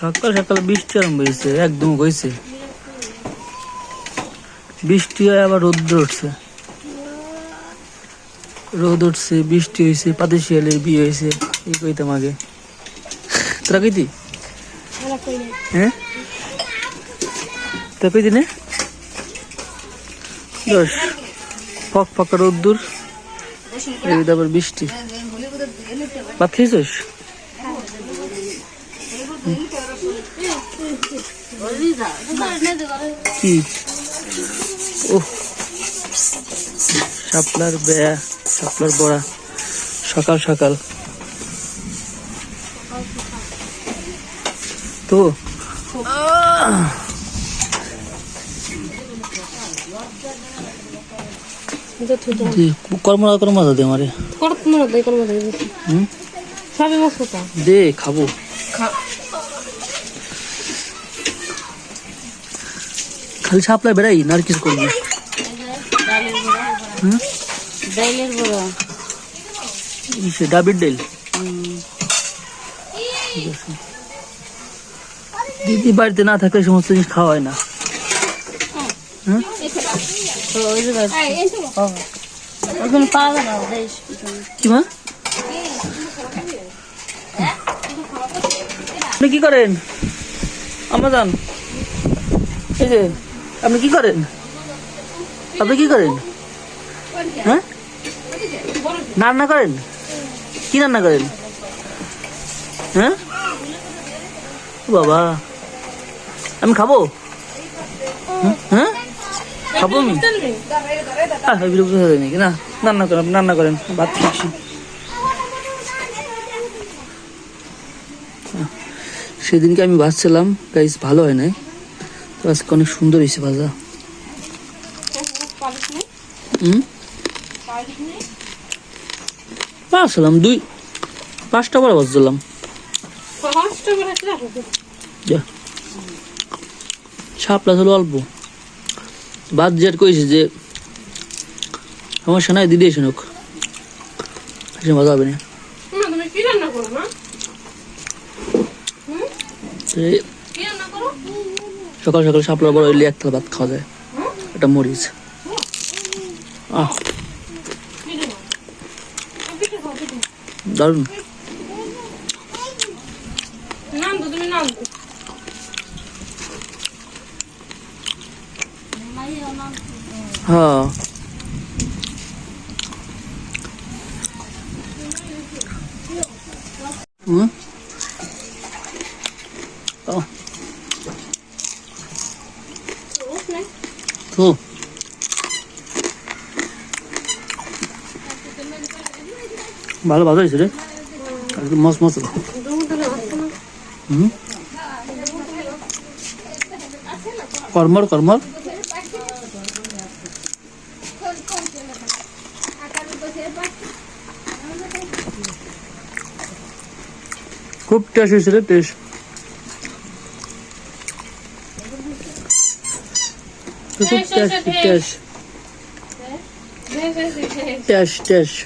সকাল সকাল বৃষ্টি আরম্ভ হয়েছে, একদম হয়েছে। বৃষ্টি হয় আবার রোদ্র উঠছে। রোদ উঠছে, বৃষ্টি হয়েছে পাতি শিয়ালের বিয়ে হয়েছে, এই কইতাম আগে। তোরা কইতি? হ্যাঁ? তোরা কইতি না? দশ। ফক ফক রোদ্দুর তারপর বৃষ্টি। ভাত খেয়েছিস? কি? ও শাপলার বেয়া শাপলার বড়া। সকাল সকাল। তো! দে, কর্মরা কর্মরা দে আমারে। দেয় করব দেয় হুম? সবই মশলা দে খাব। খা। খালি শাপলা বেড়াই, না আর কিছু করি বড়া ডাবির ডেল। দিদি বাড়িতে না থাকলে সমস্ত জিনিস খাওয়া হয় না। না কি করেন? আমাজন। এই যে। আপনি কি করেন? আপনি কি করেন? হ্যাঁ? রান্না করেন? কি রান্না করেন? হ্যাঁ? বাবা। আমি খাব? হ্যাঁ? খাব আমি? আহ, বিরক্ত হয়ে নাকি? না রান্না করেন রান্না করেন ভাত খাচ্ছি সেদিনকে আমি ভাজছিলাম গাইস ভালো হয় নাই। তো আজকে অনেক সুন্দর হয়েছে ভাজা। হুম? ভাজছিলাম দুই পাঁচটা বার ভাজছিলাম। যা। ছাপলা হলো অল্প। বাদ জেট কইছে যে সমস্যা নাই দিদি এসে নোক? এসে মজা হবে না। সকাল সকাল শাপলা বড় হইলে একটা ভাত খাওয়া যায়। এটা মরিচ। আহ। দারুণ। হ্যাঁ। হুম? ও তো। ভালো ভালো হয়েছে রে। একদম মস্ত মস্ত। হুম? কর্মর কর্মর। খুব টেস্ট হয়েছে রে টেস্ট খুব টেস্ট টেস্ট টেস্ট টেস্ট